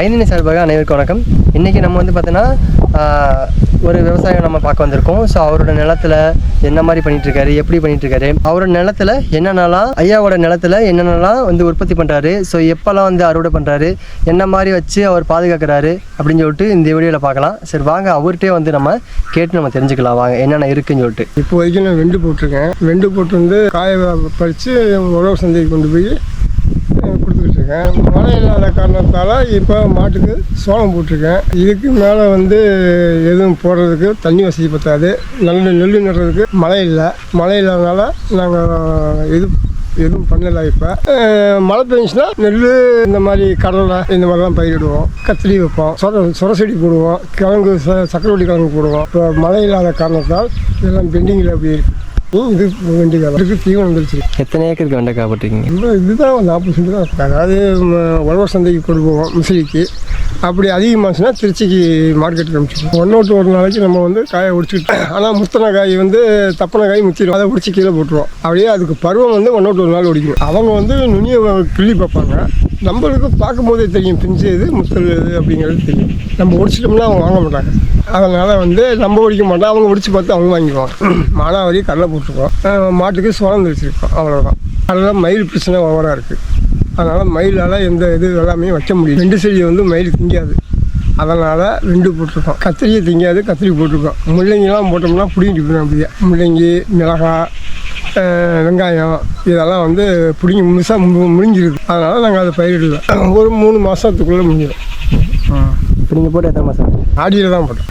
ஐந்தினி சார்பாக அனைவருக்கும் வணக்கம். இன்றைக்கி நம்ம வந்து பார்த்தோன்னா ஒரு விவசாயம் நம்ம பார்க்க வந்திருக்கோம். ஸோ அவரோட நிலத்துல என்ன மாதிரி பண்ணிட்டுருக்காரு எப்படி பண்ணிட்டுருக்காரு அவரோட நிலத்துல என்னென்னலாம் ஐயாவோட நிலத்துல என்னென்னலாம் வந்து உற்பத்தி பண்ணுறாரு ஸோ எப்போல்லாம் வந்து அறுவடை பண்ணுறாரு என்ன மாதிரி வச்சு அவர் பாதுகாக்கிறாரு அப்படின்னு சொல்லிட்டு இந்த வீடியோவில் பார்க்கலாம். சரி வாங்க அவர்கிட்டே வந்து நம்ம கேட்டு நம்ம தெரிஞ்சுக்கலாம். வாங்க என்னென்ன இருக்குன்னு சொல்லிட்டு. இப்போ வரைக்கும் நான் வெண்டு போட்டிருக்கேன். வெண்டு போட்டு வந்து காய பறித்து உழவு சந்தைக்கு கொண்டு போய் போட்டிருக்கேன். மழை இல்லாத காரணத்தால் இப்போ மாட்டுக்கு சோளம் போட்டிருக்கேன். இதுக்கு மேலே வந்து எதுவும் போடுறதுக்கு தண்ணி வசதி பத்தாது. நல்ல நெல் நடுறதுக்கு மழை இல்லை. மழை இல்லாதனால நாங்கள் இது எதுவும் பண்ணலை இப்போ. மழை பெஞ்சுன்னா நெல் இந்த மாதிரி கடலை இந்த மாதிரிலாம் பயிரிடுவோம். கத்திரி வைப்போம். சொர சொர செடி போடுவோம். கிழங்கு ச சக்கரவள்ளி கிழங்கு போடுவோம். இப்போ மழை இல்லாத காரணத்தால் இதெல்லாம் பெண்டிங்கில் அப்படி இருக்குது இது வெண்டிக்காய் இதுக்கு தீவனம் வந்துருச்சு எத்தனை ஏக்கருக்கு வெண்டைக்காய் போட்டிருக்கீங்க? இதுதான் ஒரு நாற்பது சென்ட் தான். அதாவது ம, உழவர் சந்தைக்கு கொண்டு போவோம் மிசிலிக்கு அப்படி அதிகமாச்சுன்னா திருச்சிக்கு மார்க்கெட்டுக்கு அனுப்பிச்சிடுவோம் ஒன்று விட்டு ஒரு நாளைக்கு நம்ம வந்து காயை உடிச்சிக்கிட்டு ஆனால் முத்தனை காய் வந்து தப்பனை காய் முத்திடும் அதை உடிச்சு கீழே போட்டுருவோம். அப்படியே அதுக்கு பருவம் வந்து ஒன்று விட்டு ஒரு நாள் ஒடிக்கும். அவங்க வந்து நுனியை கிள்ளி பார்ப்பாங்க. நம்மளுக்கு பார்க்கும்போதே தெரியும் பிஞ்சு இது முத்தல் இது அப்படிங்கிறது தெரியும். நம்ம ஒடிச்சிட்டோம்னா அவங்க வாங்க மாட்டாங்க. அதனால் வந்து நம்ம ஒடிக்க மாட்டோம். அவங்க ஒடிச்சு பார்த்து அவங்க வாங்கிக்குவாங்க. மானாவரி கடலை போட்டிருக்கோம். மாட்டுக்கு சோளம் தெரிச்சிருக்கோம் அவ்வளோதான் அதெல்லாம் மயில் பிரச்சனை ஓவராக இருக்குது அதனால் மயிலால் எந்த இது எல்லாமே வைக்க முடியும் ரெண்டு செடியை வந்து மயில் திங்காது. அதனால் ரெண்டு போட்டிருக்கோம். கத்திரியை திங்காது கத்திரி போட்டிருக்கோம். முள்ளங்கிலாம் போட்டோம்னா பிடிங்கிட்டு போயிடும் அப்படியே. முள்ளங்கி மிளகாய் வெங்காயம் இதெல்லாம் வந்து பிடிங்கி முழுசாக முடிஞ்சிருது அதனால் நாங்கள் அதை பயிரிடல. ஒரு மூணு மாதத்துக்குள்ளே முடிஞ்சிடும். நீங்கள் போட்டு எத்தனை மாதம் ஆடியில் தான் போட்டோம்.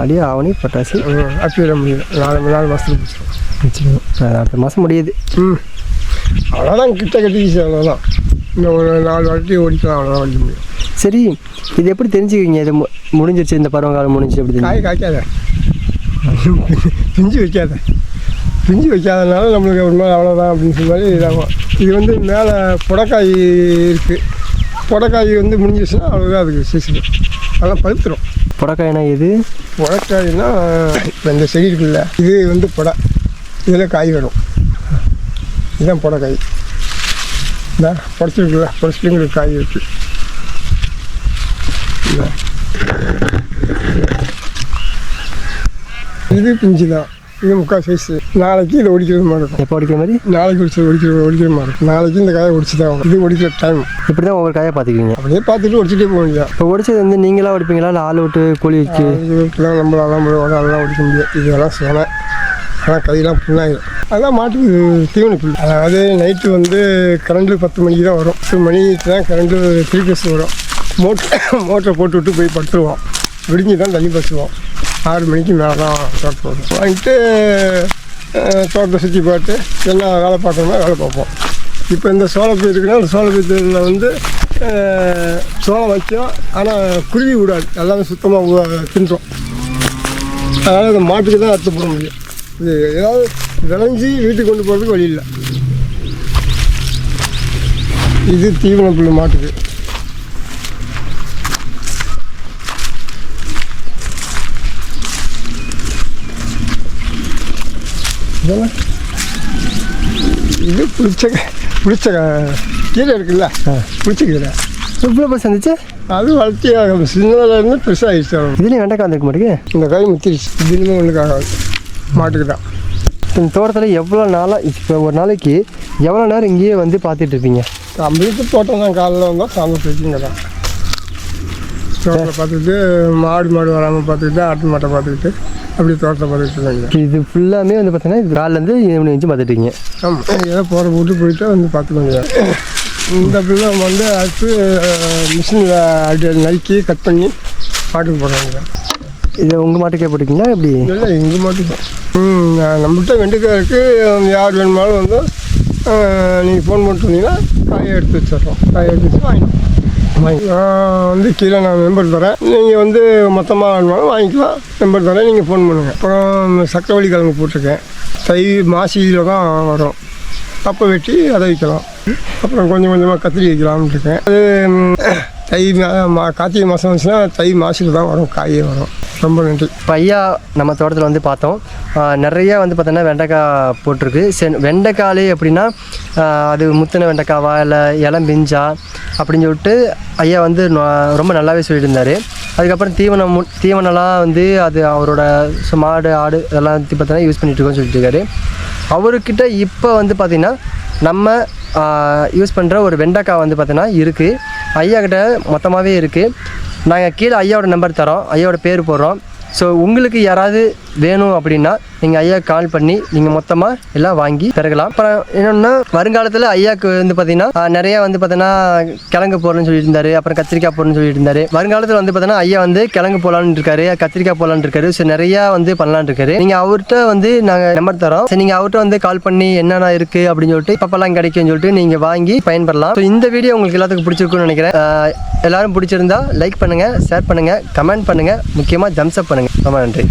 அடி ஆவணி பட்டாசு அப்பியில் முடியும் நாலு நாலு மாதத்துக்கு அடுத்த மாதம் முடியுது. ம். அவ்வளோதான் கிட்ட கட்டிக்கிச்சு அவ்வளோதான் இன்னும் ஒரு நாலு வாட்டி ஓடிக்கலாம் அவ்வளோதான் ஓடிக்க முடியும். சரி இது எப்படி தெரிஞ்சுக்குவீங்க இது மு- முடிஞ்சிருச்சு இந்த பருவகாலம் முடிஞ்சு எப்படி தெரிஞ்சு காய் காய்க்காத. பிஞ்சு வைக்காத. பிஞ்சு வைக்காதனால நம்மளுக்கு ஒரு மாதிரி அவ்வளோதான் அப்படின்னு சொன்ன மாதிரி இதாகும். இது வந்து மேலே புடக்காய் இருக்குது புடக்காய் வந்து முடிஞ்சிச்சுன்னா அவ்வளோதான் அதுக்கு சீசன் அதெல்லாம் பழுத்துரும். புடக்காய்னா இது புடக்காய்னா இப்போ இந்த செடி இருக்குல்ல இது வந்து புடை. இதில் காய் வரும். இதுதான் புடக்காய் இந்த புடச்சிருக்குல்ல புடச்சிலுங்கிற காய் இருக்குது இந்த. இது பிஞ்சு தான். இது முக்கால் சைஸு நாளைக்கு இதை ஒடிக்கிறது மாதிரி இருக்கும். எப்போ அடிக்கிற மாதிரி? நாளைக்கு ஒடிச்சு ஒடிக்கிற ஒடிக்கிற மாதிரி இருக்கும். நாளைக்கு இந்த காயை ஒடிச்சு தான். இது ஒடிக்கிற டைம் இப்படி தான் ஒவ்வொரு காயை பார்த்துக்குவீங்க. அப்படியே பார்த்துட்டு ஒடிச்சிட்டே போக வேண்டியதான் இப்போ ஒடிச்சது வந்து நீங்களா ஒடிப்பீங்களா? இல்லை ஆள் விட்டு கூலி வச்சு? இதுக்கெல்லாம் நம்மளாலாம் முடியும் அதெல்லாம் ஒடிக்க முடியாது. இதெல்லாம் சொன்னேன் ஆனால் கையெல்லாம் புண்ணாயிடும் அதான் மாட்டுக்கு தீவன புல் அதாவது நைட்டு வந்து கரண்ட்டு பத்து மணிக்கு தான் வரும். பத்து மணிக்கு தான் கரண்ட்டு த்ரீ பஸ் வரும். மோட்டர் மோட்டரை போட்டு விட்டு போய் படுத்துருவோம். விடிஞ்சு தான் தண்ணி பசுவோம். ஆறு மணிக்கு மேலே தான் தோட்டம் போடுவோம் வாங்கிட்டு தோட்டத்தை சுற்றி பார்த்து என்ன வேலை பார்க்கணுமோ வேலை பார்ப்போம். இப்போ இந்த சோளப்பயிர் இருக்குன்னா அந்த சோளப்பயிரில் வந்து சோளம் வச்சோம். ஆனால் குருவி விடாது. எல்லாமே சுத்தமாக தின்றோம். அதனால் இந்த மாட்டுக்கு தான் அறுத்து போட முடியும். இது ஏதாவது விளைஞ்சி வீட்டுக்கு கொண்டு போகிறதுக்கு வழி இல்லை. இது தீவன புல் மாட்டுக்கு. இதெல்லாம்? இது புளிச்ச புளிச்ச கீரை இருக்குல்ல? புளிச்ச கீரை. இவ்வளோ பஸ் வந்துச்சு? அது வளர்த்தி சின்னதில் இருந்து பெருசாகிடுச்சு இதுலேயும் வெண்டைக்காய் வந்துருக்க மாட்டேங்க இந்த காய் முத்திருச்சு. இதுலேயுமே ஒன்றுக்கு ஆகாது. மாட்டுக்கு தான். இந்த தோட்டத்தில் எவ்வளோ நாளாக இப்போ ஒரு நாளைக்கு எவ்வளோ நேரம் இங்கேயே வந்து பார்த்துட்டு இருப்பீங்க? நம்மளுக்கு தோட்டம் தான் காலையில் வந்தால் சாயந்தரம் இங்கே தான் தோட்டத்தில் பார்த்துக்கிட்டு மாடு மாடு வராமல் பார்த்துக்கிட்டு ஆட்டு மாட்டை பார்த்துக்கிட்டு அப்படி தோட்டத்தை பார்த்துக்கிட்டு இருந்தாங்க. இது ஃபுல்லாமே வந்து பார்த்தீங்கன்னா காலிலேருந்து ஈவினிங் வச்சு பார்த்துட்டீங்க ஆமாம் ஏதோ போகிற போட்டு போயிட்டு வந்து பார்த்துக்கோங்க. இந்த பிள்ளை வந்து அடுத்து மிஷினில் அடி நறுக்கி கட் பண்ணி மாட்டுக்கு போடுறாங்க இது உங்கள் மாட்டுக்கே போட்டுக்கிங்களா எப்படி? இல்லை எங்கள் மாட்டுக்கு. ம் நான் நம்மகிட்ட வெண்டைக்காய் இருக்குது யார் வேணுமாலும் வந்து நீங்கள் ஃபோன் பண்ணிட்டு காயை எடுத்து வச்சிடுறோம். காயை எடுத்து வச்சு வாங்கிக்கலாம். வாங்கிக்கலாம் நான் வந்து கீழே நான் மெம்பர் தரேன். நீங்கள் வந்து மொத்தமாக வேணுமாலும் வாங்கிக்கலாம். மெம்பர் தரேன் நீங்கள் ஃபோன் பண்ணுங்கள் அப்புறம் சக்கரவள்ளி கிழங்கு போட்டிருக்கேன். தை மாசியில் தான் வரும். அப்போ வெட்டி அதை வைக்கலாம். அப்புறம் கொஞ்சம் கொஞ்சமாக கத்திரி வைக்கலாம்னு இருக்கேன். அது தை மா கார்த்திகை மாதம் வந்துச்சுன்னா தை மாசியில் தான் வரும். காயே வரும். ரொம்ப நன்றி. இப்போ ஐயா நம்ம தோட்டத்தில் வந்து பார்த்தோம். நிறைய வந்து பார்த்தோன்னா வெண்டைக்காய் போட்டிருக்கு. சரி வெண்டைக்காலே எப்படின்னா அது முத்தின வெண்டைக்காவா இல்லை இளம் பிஞ்சா அப்படின்னு சொல்லிட்டு ஐயா வந்து ரொம்ப நல்லாவே சொல்லிட்டு இருந்தார் அதுக்கப்புறம் தீவனம் மு- தீவனம்லாம் வந்து அது அவரோட மாடு ஆடு இதெல்லாம் வந்து பார்த்தீங்கன்னா யூஸ் பண்ணிட்டு இருக்கோம்னு சொல்லிட்டு இருக்காரு. அவர்கிட்ட இப்போ வந்து பார்த்திங்கன்னா நம்ம யூஸ் பண்ணுற ஒரு வெண்டைக்காய் வந்து பார்த்தீங்கன்னா இருக்குது ஐயா கிட்ட மொத்தமாகவே இருக்குது நாங்கள் கீழே ஐயாவோட நம்பர் தரோம் ஐயாவோட பேர் போடுறோம். ஸோ உங்களுக்கு யாராவது வேணும் அப்படின்னா நீங்கள் ஐயா கால் பண்ணி நீங்கள் மொத்தமாக எல்லாம் வாங்கி பிறகலாம் அப்புறம் என்னென்னா வருங்காலத்தில் ஐயாவுக்கு வந்து பார்த்தீங்கன்னா நிறையா வந்து பார்த்தீங்கன்னா கிழங்கு போடணும்னு சொல்லிட்டு இருந்தாரு. அப்புறம் கத்திரிக்காய் போடணும்னு சொல்லிட்டு இருந்தாரு. வருங்காலத்தில் வந்து பார்த்தீங்கன்னா ஐயா வந்து கிழங்கு போடலான்னு இருக்காரு கத்திரிக்காய் போடலான்னு இருக்காரு. ஸோ நிறையா வந்து பண்ணலான்னு இருக்காரு. நீங்கள் அவர்கிட்ட வந்து நாங்கள் நம்பர் தரோம். ஸோ நீங்கள் அவர்கிட்ட வந்து கால் பண்ணி என்னென்ன இருக்குது அப்படின்னு சொல்லிட்டு இப்பப்பெல்லாம் கிடைக்கும்னு சொல்லிட்டு நீங்கள் வாங்கி பயன்படலாம். ஸோ இந்த வீடியோ உங்களுக்கு எல்லாத்துக்கும் பிடிச்சிருக்குன்னு நினைக்கிறேன். எல்லாரும் பிடிச்சிருந்தா லைக் பண்ணுங்கள் ஷேர் பண்ணுங்கள் கமெண்ட் பண்ணுங்கள் முக்கியமாக தம்ஸ் அப் பண்ணுங்கள் ரொம்ப நன்றி.